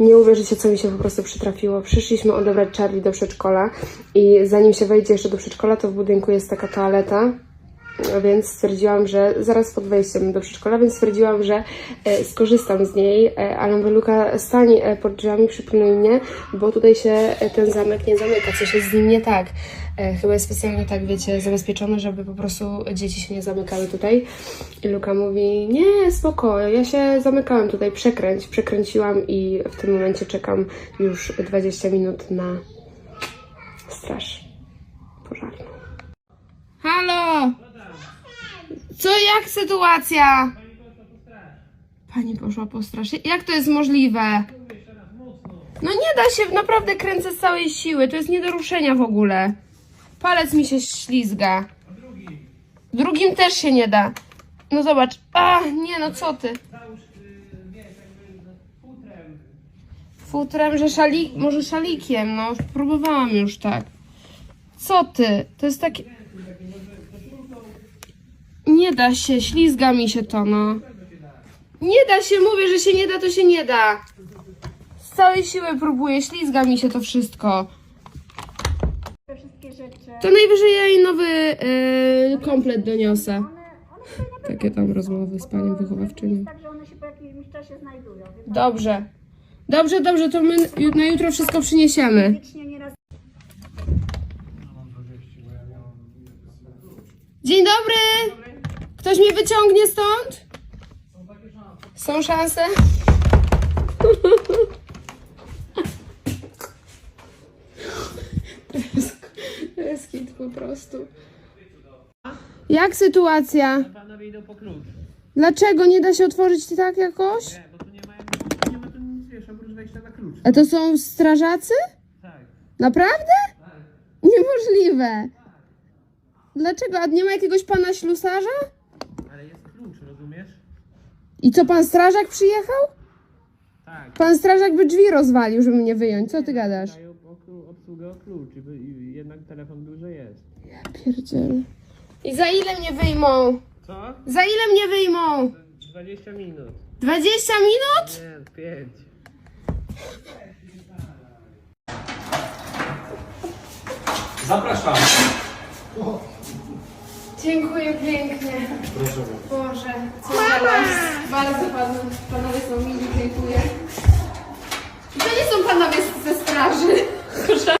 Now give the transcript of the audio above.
Nie uwierzycie, co mi się po prostu przytrafiło. Przyszliśmy odebrać Charlie do przedszkola i zanim się wejdzie jeszcze do przedszkola, to w budynku jest taka toaleta. Więc stwierdziłam, że zaraz pod wejściem do przedszkola, więc stwierdziłam, że e, skorzystam z niej. E, ale mówię, Luka, stań e, pod drzwiami, przypilnuj mnie, bo tutaj się ten zamek nie zamyka, coś jest z nim nie tak. Chyba jest specjalnie tak, wiecie, zabezpieczone, żeby po prostu dzieci się nie zamykały tutaj. I Luka mówi, nie, spoko, ja się zamykałem tutaj, przekręć. Przekręciłam i w tym momencie czekam już 20 minut na straż pożarną. Co, jak sytuacja? Pani poszła po straż. Jak to jest możliwe? No nie da się, naprawdę kręcę z całej siły. To jest nie do ruszenia w ogóle. Palec mi się ślizga. Drugim też się nie da. No zobacz. A, nie no, co ty? Futrem, że szalik, może szalikiem, no. Próbowałam już tak. Co ty? To jest takie... Nie da się, ślizga mi się to, no. Nie da się, mówię, że się nie da, to się nie da. Z całej siły próbuję, ślizga mi się to wszystko. te wszystkie rzeczy. To najwyżej ja jej nowy yy, komplet doniosę. Takie tam rozmowy z panią wychowawczynią. tak, że one się po jakimś czasie znajdują. Więc Dobrze. Dobrze, dobrze, to my ju- na jutro wszystko przyniesiemy. nieraz Dzień dobry! Ktoś mnie wyciągnie stąd? Są szanse? To jest, hit po prostu. Jak sytuacja? Panowie idą po klucz. Dlaczego nie da się otworzyć tak jakoś? Nie, bo tu nie, mają, nie ma tu nic, wiesz, oprócz wejścia na klucz. A to są strażacy? Tak. Naprawdę? Niemożliwe. Dlaczego? A nie ma jakiegoś pana ślusarza? Ale jest klucz, rozumiesz? I co, pan strażak przyjechał? Tak. Pan strażak by drzwi rozwalił, żeby mnie wyjąć. Co ty gadasz? Dają o- obsługę o klucz i, by- i jednak telefon był, że jest. Pierdziele. I za ile mnie wyjmą? Co? Za ile mnie wyjmą? 20 minut. 20 minut? Nie, 5. Zapraszam. Dziękuję pięknie. Proszę Boże, co za los. Bardzo panu, panowie są mili, dziękuję. To nie są panowie ze straży. Proszę.